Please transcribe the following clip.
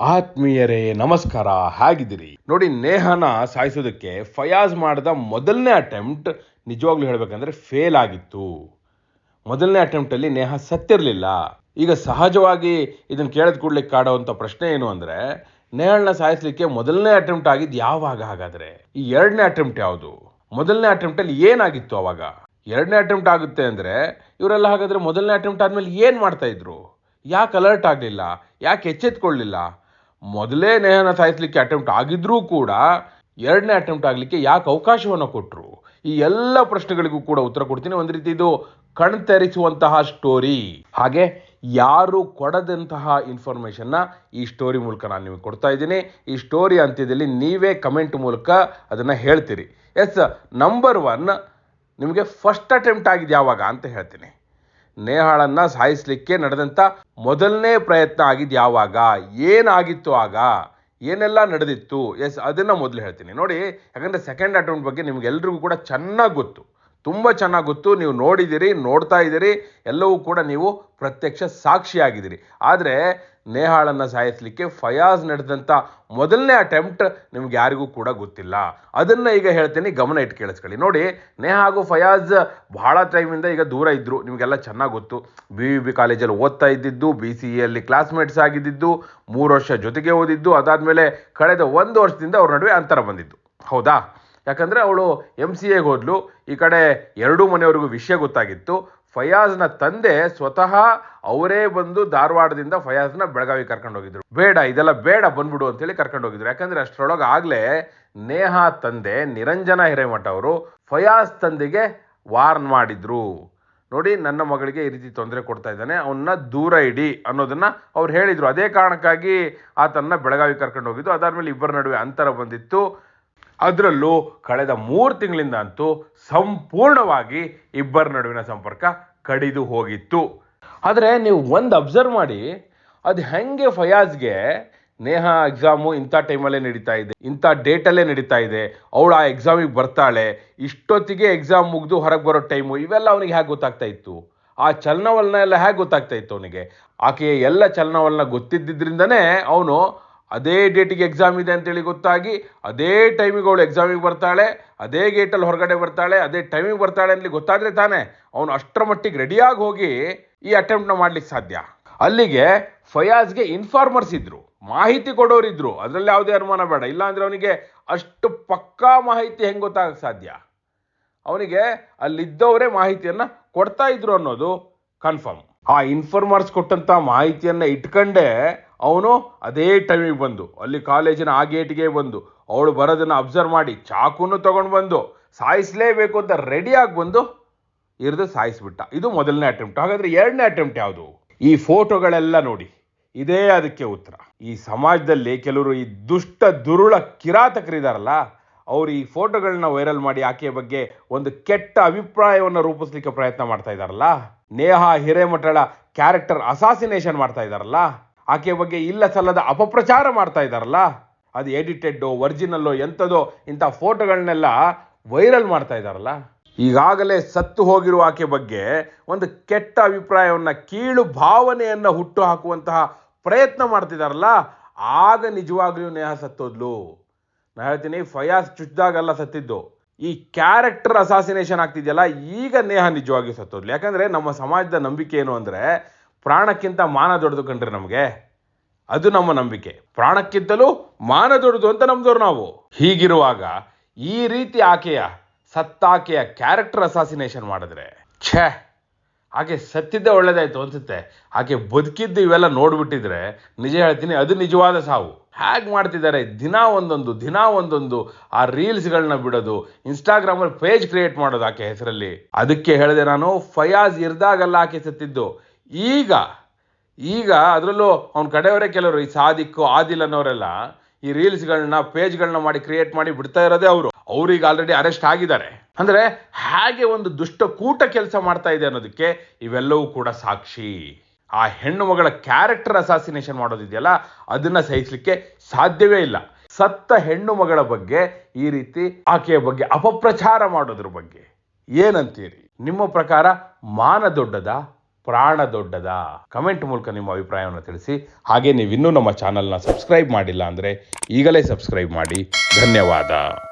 ಆತ್ಮೀಯರೇ, ನಮಸ್ಕಾರ, ಹೇಗಿದ್ದೀರಿ. ನೋಡಿ, ನೇಹನ ಸಾಯಿಸೋದಕ್ಕೆ ಫಯಾಜ್ ಮಾಡಿದ ಮೊದಲನೇ ಅಟೆಂಪ್ಟ್ ನಿಜವಾಗ್ಲೂ ಹೇಳಬೇಕಂದ್ರೆ ಫೇಲ್ ಆಗಿತ್ತು. ಮೊದಲನೇ ಅಟೆಂಪ್ಟಲ್ಲಿ ನೇಹ ಸತ್ತಿರಲಿಲ್ಲ. ಈಗ ಸಹಜವಾಗಿ ಇದನ್ನು ಕೇಳಿದ ಕೂಡಲೇ ಕಾಡುವಂಥ ಪ್ರಶ್ನೆ ಏನು ಅಂದರೆ ನೇಹಳನ್ನ ಸಾಯಿಸಲಿಕ್ಕೆ ಮೊದಲನೇ ಅಟೆಂಪ್ಟ್ ಆಗಿದ್ದು ಯಾವಾಗ ಹಾಗಾದರೆ? ಈ ಎರಡನೇ ಅಟೆಂಪ್ಟ್ ಯಾವುದು? ಮೊದಲನೇ ಅಟೆಂಪ್ಟಲ್ಲಿ ಏನಾಗಿತ್ತು ಅವಾಗ? ಎರಡನೇ ಅಟೆಂಪ್ಟ್ ಆಗುತ್ತೆ ಅಂದರೆ, ಇವರೆಲ್ಲ ಹಾಗಾದರೆ ಮೊದಲನೇ ಅಟೆಂಪ್ಟ್ ಆದಮೇಲೆ ಏನು ಮಾಡ್ತಾ ಇದ್ರು? ಯಾಕೆ ಅಲರ್ಟ್ ಆಗಲಿಲ್ಲ? ಯಾಕೆ ಎಚ್ಚೆತ್ಕೊಳ್ಳಿಲ್ಲ ಮೊದಲೇ ನೇಹನ ಸಾಯಿಸಲಿಕ್ಕೆ ಅಟೆಂಪ್ಟ್ ಆಗಿದ್ರೂ ಕೂಡ ಎರಡನೇ ಅಟೆಂಪ್ಟ್ ಆಗಲಿಕ್ಕೆ ಯಾಕೆ ಅವಕಾಶವನ್ನು ಕೊಟ್ಟರು ಈ ಎಲ್ಲ ಪ್ರಶ್ನೆಗಳಿಗೂ ಕೂಡ ಉತ್ತರ ಕೊಡ್ತೀನಿ. ಒಂದು ರೀತಿ ಇದು ಕಣ್ತೆರಿಸುವಂತಹ ಸ್ಟೋರಿ ಹಾಗೆ ಯಾರು ಕೊಡದಂತಹ ಇನ್ಫಾರ್ಮೇಷನ್ನ ಈ ಸ್ಟೋರಿ ಮೂಲಕ ನಾನು ನಿಮಗೆ ಕೊಡ್ತಾ ಇದ್ದೀನಿ. ಈ ಸ್ಟೋರಿ ಅಂತ್ಯದಲ್ಲಿ ನೀವೇ ಕಮೆಂಟ್ ಮೂಲಕ ಅದನ್ನು ಹೇಳ್ತೀರಿ. ಎಸ್ ನಂಬರ್ ಒನ್ ನಿಮಗೆ ಫಸ್ಟ್ ಅಟೆಂಪ್ಟ್ ಆಗಿದೆ ಯಾವಾಗ ಅಂತ ಹೇಳ್ತೀನಿ. ನೇಹಾಳನ್ನ ಸಾಯಿಸಲಿಕ್ಕೆ ನಡೆದಂಥ ಮೊದಲನೇ ಪ್ರಯತ್ನ ಆಗಿದ್ದು ಯಾವಾಗ? ಏನಾಗಿತ್ತು ಆಗ? ಏನೆಲ್ಲ ನಡೆದಿತ್ತು? ಎಸ್, ಅದನ್ನು ಮೊದಲು ಹೇಳ್ತೀನಿ. ನೋಡಿ, ಯಾಕಂದರೆ ಸೆಕೆಂಡ್ ಅಟೆಂಪ್ಟ್ ಬಗ್ಗೆ ನಿಮ್ಗೆಲ್ರಿಗೂ ಕೂಡ ಚೆನ್ನಾಗಿ ಗೊತ್ತು. ತುಂಬ ಚೆನ್ನಾಗಿ ಗೊತ್ತು. ನೀವು ನೋಡಿದ್ದೀರಿ ನೋಡ್ತಾ ಇದ್ದೀರಿ ಎಲ್ಲವೂ ಕೂಡ ನೀವು ಪ್ರತ್ಯಕ್ಷ ಸಾಕ್ಷಿಯಾಗಿದ್ದೀರಿ ಆದರೆ ನೇಹಾಳನ್ನು ಸಾಯಿಸಲಿಕ್ಕೆ ಫಯಾಜ್ ನಡೆದಂಥ ಮೊದಲನೇ ಅಟೆಂಪ್ಟ್ ನಿಮ್ಗೆ ಯಾರಿಗೂ ಕೂಡ ಗೊತ್ತಿಲ್ಲ. ಅದನ್ನು ಈಗ ಹೇಳ್ತೀನಿ, ಗಮನ ಇಟ್ಟು ಕೇಳಿಸ್ಕೊಳ್ಳಿ. ನೋಡಿ, ನೇಹಾ ಹಾಗೂ ಫಯಾಜ್ ಭಾಳ ಟೈಮಿಂದ ಈಗ ದೂರ ಇದ್ದರು ನಿಮಗೆಲ್ಲ ಚೆನ್ನಾಗಿ ಗೊತ್ತು. ಬಿ ವಿ ಬಿ ಕಾಲೇಜಲ್ಲಿ ಓದ್ತಾ ಇದ್ದಿದ್ದು ಬಿ ಸಿ ಎಲ್ಲಿ ಕ್ಲಾಸ್ಮೇಟ್ಸ್ ಆಗಿದ್ದಿದ್ದು, ಮೂರು ವರ್ಷ ಜೊತೆಗೆ ಓದಿದ್ದು, ಅದಾದಮೇಲೆ ಕಳೆದ ಒಂದು ವರ್ಷದಿಂದ ಅವ್ರ ನಡುವೆ ಅಂತರ ಬಂದಿದ್ದು. ಹೌದಾ? ಯಾಕಂದರೆ ಅವಳು ಎಂ ಸಿ ಎಗೆ ಹೋದ್ಲು. ಈ ಕಡೆ ಎರಡೂ ಮನೆಯವ್ರಿಗೂ ವಿಷಯ ಗೊತ್ತಾಗಿತ್ತು. ಫಯಾಜ್ನ ತಂದೆ ಸ್ವತಃ ಅವರೇ ಬಂದು ಧಾರವಾಡದಿಂದ ಫಯಾಜ್ನ ಬೆಳಗಾವಿ ಕರ್ಕೊಂಡು ಹೋಗಿದ್ರು. ಬೇಡ, ಇದೆಲ್ಲ ಬೇಡ, ಬಂದ್ಬಿಡು ಅಂತೇಳಿ ಕರ್ಕೊಂಡು ಹೋಗಿದ್ರು. ಯಾಕಂದ್ರೆ ಅಷ್ಟರೊಳಗೆ ಆಗಲೇ ನೇಹಾ ತಂದೆ, ನಿರಂಜನ ಹಿರೇಮಠ ಅವರು ಫಯಾಜ್ ತಂದೆಗೆ ವಾರ್ನ್ ಮಾಡಿದ್ರು. ನೋಡಿ, ನನ್ನ ಮಗಳಿಗೆ ಈ ರೀತಿ ತೊಂದರೆ ಕೊಡ್ತಾ ಇದ್ದಾನೆ. ಅವನ್ನ ದೂರ ಇಡಿ ಅನ್ನೋದನ್ನ ಅವ್ರು ಹೇಳಿದ್ರು. ಅದೇ ಕಾರಣಕ್ಕಾಗಿ ಆತನ್ನ ಬೆಳಗಾವಿ ಕರ್ಕೊಂಡು ಹೋಗಿದ್ದು. ಅದಾದ್ಮೇಲೆ ಇಬ್ಬರ ನಡುವೆ ಅಂತರ ಬಂದಿತ್ತು. ಅದರಲ್ಲೂ ಕಳೆದ ಮೂರು ತಿಂಗಳಿಂದ ಅಂತೂ ಸಂಪೂರ್ಣವಾಗಿ ಇಬ್ಬರ ನಡುವಿನ ಸಂಪರ್ಕ ಕಡಿದು ಹೋಗಿತ್ತು. ಆದರೆ ನೀವು ಒಂದು ಅಬ್ಸರ್ವ್ ಮಾಡಿ, ಅದು ಹೆಂಗೆ ಫಯಾಜ್ಗೆ ನೇಹಾ ಎಕ್ಸಾಮು ಇಂಥ ಟೈಮಲ್ಲೇ ನಡೀತಾ ಇದೆ, ಇಂಥ ಡೇಟಲ್ಲೇ ನಡೀತಾ ಇದೆ, ಅವಳು ಆ ಎಕ್ಸಾಮಿಗೆ ಬರ್ತಾಳೆ, ಇಷ್ಟೊತ್ತಿಗೆ ಎಕ್ಸಾಮ್ ಮುಗಿದು ಹೊರಗೆ ಬರೋ ಟೈಮು ಇವೆಲ್ಲ ಅವನಿಗೆ ಹೇಗೆ ಗೊತ್ತಾಗ್ತಾ ಇತ್ತು? ಆ ಚಲನವಲನ ಎಲ್ಲ ಹೇಗೆ ಗೊತ್ತಾಗ್ತಾ ಇತ್ತು ಅವನಿಗೆ? ಆಕೆಯ ಎಲ್ಲ ಚಲನವಲನ ಗೊತ್ತಿದ್ದಿದ್ರಿಂದನೇ ಅವನು ಅದೇ ಡೇಟಿಗೆ ಎಕ್ಸಾಮ್ ಇದೆ ಅಂತೇಳಿ ಗೊತ್ತಾಗಿ ಅದೇ ಟೈಮಿಗೆ ಅವಳು ಎಕ್ಸಾಮಿಗೆ ಬರ್ತಾಳೆ, ಅದೇ ಗೇಟಲ್ಲಿ ಹೊರಗಡೆ ಬರ್ತಾಳೆ, ಅದೇ ಟೈಮಿಗೆ ಬರ್ತಾಳೆ ಅಂತ ಗೊತ್ತಾದರೆ ತಾನೇ ಅವನು ಅಷ್ಟರ ಮಟ್ಟಿಗೆ ರೆಡಿಯಾಗಿ ಹೋಗಿ ಈ ಅಟೆಂಪ್ಟ್ನ ಮಾಡ್ಲಿಕ್ಕೆ ಸಾಧ್ಯ. ಅಲ್ಲಿಗೆ ಫಯಾಜ್ಗೆ ಇನ್ಫಾರ್ಮರ್ಸ್ ಇದ್ದರು ಮಾಹಿತಿ ಕೊಡೋರಿದ್ರು ಅದರಲ್ಲಿ ಯಾವುದೇ ಅನುಮಾನ ಬೇಡ, ಇಲ್ಲಾಂದರೆ ಅವನಿಗೆ ಅಷ್ಟು ಪಕ್ಕಾ ಮಾಹಿತಿ ಹೆಂಗೆ ಗೊತ್ತಾಗಕ್ಕೆ ಸಾಧ್ಯ? ಅವನಿಗೆ ಅಲ್ಲಿದ್ದವರೇ ಮಾಹಿತಿಯನ್ನು ಕೊಡ್ತಾ ಇದ್ರು ಅನ್ನೋದು ಕನ್ಫರ್ಮ್ ಆ ಇನ್ಫಾರ್ಮರ್ಸ್ ಕೊಟ್ಟಂತ ಮಾಹಿತಿಯನ್ನ ಇಟ್ಕೊಂಡೇ ಅವನು ಅದೇ ಟೈಮಿಗೆ ಬಂದು, ಅಲ್ಲಿ ಕಾಲೇಜಿನ ಆ ಗೇಟ್ಗೆ ಬಂದು, ಅವಳು ಬರೋದನ್ನು ಅಬ್ಸರ್ವ್ ಮಾಡಿ ಚಾಕುನು ತಗೊಂಡು ಬಂದು, ಸಾಯಿಸಲೇಬೇಕು ಅಂತ ರೆಡಿಯಾಗಿ ಬಂದು ಇರಿದು ಸಾಯಿಸ್ಬಿಟ್ಟ. ಇದು ಮೊದಲನೇ ಅಟೆಂಪ್ಟ್ ಹಾಗಾದರೆ ಎರಡನೇ ಅಟೆಂಪ್ಟ್ ಯಾವುದು? ಈ ಫೋಟೋಗಳೆಲ್ಲ ನೋಡಿ, ಇದೇ ಅದಕ್ಕೆ ಉತ್ತರ. ಈ ಸಮಾಜದಲ್ಲಿ ಕೆಲವರು ಈ ದುಷ್ಟ, ದುರುಳ ಕಿರಾತಕರಿದಾರಲ್ಲ, ಅವರು ಈ ಫೋಟೋಗಳನ್ನ ವೈರಲ್ ಮಾಡಿ ಆಕೆಯ ಬಗ್ಗೆ ಒಂದು ಕೆಟ್ಟ ಅಭಿಪ್ರಾಯವನ್ನು ರೂಪಿಸ್ಲಿಕ್ಕೆ ಪ್ರಯತ್ನ ಮಾಡ್ತಾ ಇದ್ದಾರಲ್ಲ ನೇಹಾ ಹಿರೇಮಠಳ ಕ್ಯಾರೆಕ್ಟರ್ ಅಸಾಸಿನೇಷನ್ ಮಾಡ್ತಾ ಇದ್ದಾರಲ್ಲ ಆಕೆಯ ಬಗ್ಗೆ ಇಲ್ಲ ಸಲ್ಲದ ಅಪಪ್ರಚಾರ ಮಾಡ್ತಾ ಇದ್ದಾರಲ್ಲ? ಅದು ಎಡಿಟೆಡ್ಡು ಒರಿಜಿನಲ್ಲೋ ಎಂಥದೋ ಇಂಥ ಫೋಟೋಗಳನ್ನೆಲ್ಲ ವೈರಲ್ ಮಾಡ್ತಾ ಇದ್ದಾರಲ್ಲ? ಈಗಾಗಲೇ ಸತ್ತು ಹೋಗಿರುವ ಆಕೆ ಬಗ್ಗೆ ಒಂದು ಕೆಟ್ಟ ಅಭಿಪ್ರಾಯವನ್ನು, ಕೀಳು ಭಾವನೆಯನ್ನು ಹುಟ್ಟು ಹಾಕುವಂತಹ ಪ್ರಯತ್ನ ಮಾಡ್ತಿದ್ದಾರಲ್ಲ? ಆಗ ನಿಜವಾಗ್ಲೂ ನೇಹ ಸತ್ತೋದ್ಲು. ನಾನು ಹೇಳ್ತೀನಿ ಫಯಾಸ್ ಚುಚ್ಚಿದಾಗಲ್ಲ ಸತ್ತಿದ್ದು. ಈ ಕ್ಯಾರೆಕ್ಟರ್ ಅಸಾಸಿನೇಷನ್ ಆಗ್ತಿದೆಯಲ್ಲ, ಈಗ ನೇಹ ನಿಜವಾಗಿಯೂ ಸತ್ತೋದ್ಲು. ಯಾಕಂದರೆ ನಮ್ಮ ಸಮಾಜದ ನಂಬಿಕೆ ಏನು ಅಂದ್ರೆ ಪ್ರಾಣಕ್ಕಿಂತ ಮಾನ ದೊಡ್ಡದು ಕಂಡ್ರೆ ನಮಗೆ? ಅದು ನಮ್ಮ ನಂಬಿಕೆ. ಪ್ರಾಣಕ್ಕಿಂತಲೂ ಮಾನ ದೊಡ್ಡದು ಅಂತ ನಮ್ದವ್ರು ನಾವು. ಹೀಗಿರುವಾಗ ಈ ರೀತಿ ಆಕೆಯ, ಸತ್ತಾಕೆಯ ಕ್ಯಾರೆಕ್ಟರ್ ಅಸಾಸಿನೇಷನ್ ಮಾಡಿದ್ರೆ, ಛೇ, ಆಕೆ ಸತ್ತಿದ್ದೆ ಒಳ್ಳೇದಾಯ್ತು ಅನ್ಸುತ್ತೆ. ಆಕೆ ಬದುಕಿದ್ದು ಇವೆಲ್ಲ ನೋಡ್ಬಿಟ್ಟಿದ್ರೆ ನಿಜ ಹೇಳ್ತೀನಿ ಅದು ನಿಜವಾದ ಸಾವು. ಹ್ಯಾಗ್ ಮಾಡ್ತಿದ್ದಾರೆ? ದಿನ ಒಂದೊಂದು ದಿನ ಒಂದೊಂದು ಆ ರೀಲ್ಸ್ಗಳನ್ನ ಬಿಡೋದು ಇನ್ಸ್ಟಾಗ್ರಾಮಲ್ಲಿ ಪೇಜ್ ಕ್ರಿಯೇಟ್ ಮಾಡೋದು ಆಕೆ ಹೆಸರಲ್ಲಿ. ಅದಕ್ಕೆ ಹೇಳಿದೆ ನಾನು, ಫಯಾಜ್ ಇರ್ದಾಗಲ್ಲ ಆಕೆ ಸತ್ತಿದ್ದು. ಈಗ ಈಗ ಅದರಲ್ಲೂ ಅವ್ನ ಕಡೆಯವರೇ ಕೆಲವರು, ಈ ಸಾದಿಕ್ಕು, ಆದಿಲ್ ಅನ್ನೋರೆಲ್ಲ ಈ ರೀಲ್ಸ್ಗಳನ್ನ ಪೇಜ್ಗಳನ್ನ ಮಾಡಿ ಕ್ರಿಯೇಟ್ ಮಾಡಿ ಬಿಡ್ತಾ ಇರೋದೇ ಅವರು. ಅವ್ರಿಗೆ ಆಲ್ರೆಡಿ ಅರೆಸ್ಟ್ ಆಗಿದ್ದಾರೆ. ಅಂದರೆ ಹೇಗೆ ಒಂದು ದುಷ್ಟ ಕೂಟ ಕೆಲಸ ಮಾಡ್ತಾ ಇದೆ ಅನ್ನೋದಕ್ಕೆ ಇವೆಲ್ಲವೂ ಕೂಡ ಸಾಕ್ಷಿ. ಆ ಹೆಣ್ಣು ಮಗಳ ಕ್ಯಾರೆಕ್ಟರ್ ಅಸಾಸಿನೇಷನ್ ಮಾಡೋದಿದೆಯಲ್ಲ, ಅದನ್ನ ಸಹಿಸಲಿಕ್ಕೆ ಸಾಧ್ಯವೇ ಇಲ್ಲ. ಸತ್ತ ಹೆಣ್ಣು ಮಗಳ ಬಗ್ಗೆ ಈ ರೀತಿ ಆಕೆಯ ಬಗ್ಗೆ ಅಪಪ್ರಚಾರ ಮಾಡೋದ್ರ ಬಗ್ಗೆ. ಏನಂತೀರಿ? ನಿಮ್ಮ ಪ್ರಕಾರ ಮಾನ ದೊಡ್ಡದ? ಪ್ರಾಣ ದೊಡ್ಡದ ಕಮೆಂಟ್ ಮೂಲಕ ನಿಮ್ಮ ಅಭಿಪ್ರಾಯವನ್ನು ತಿಳಿಸಿ. ಹಾಗೆ ನೀವು ಇನ್ನೂ ನಮ್ಮ ಚಾನಲ್ನ ಸಬ್ಸ್ಕ್ರೈಬ್ ಮಾಡಿಲ್ಲ ಅಂದರೆ ಈಗಲೇ ಸಬ್ಸ್ಕ್ರೈಬ್ ಮಾಡಿ. ಧನ್ಯವಾದ.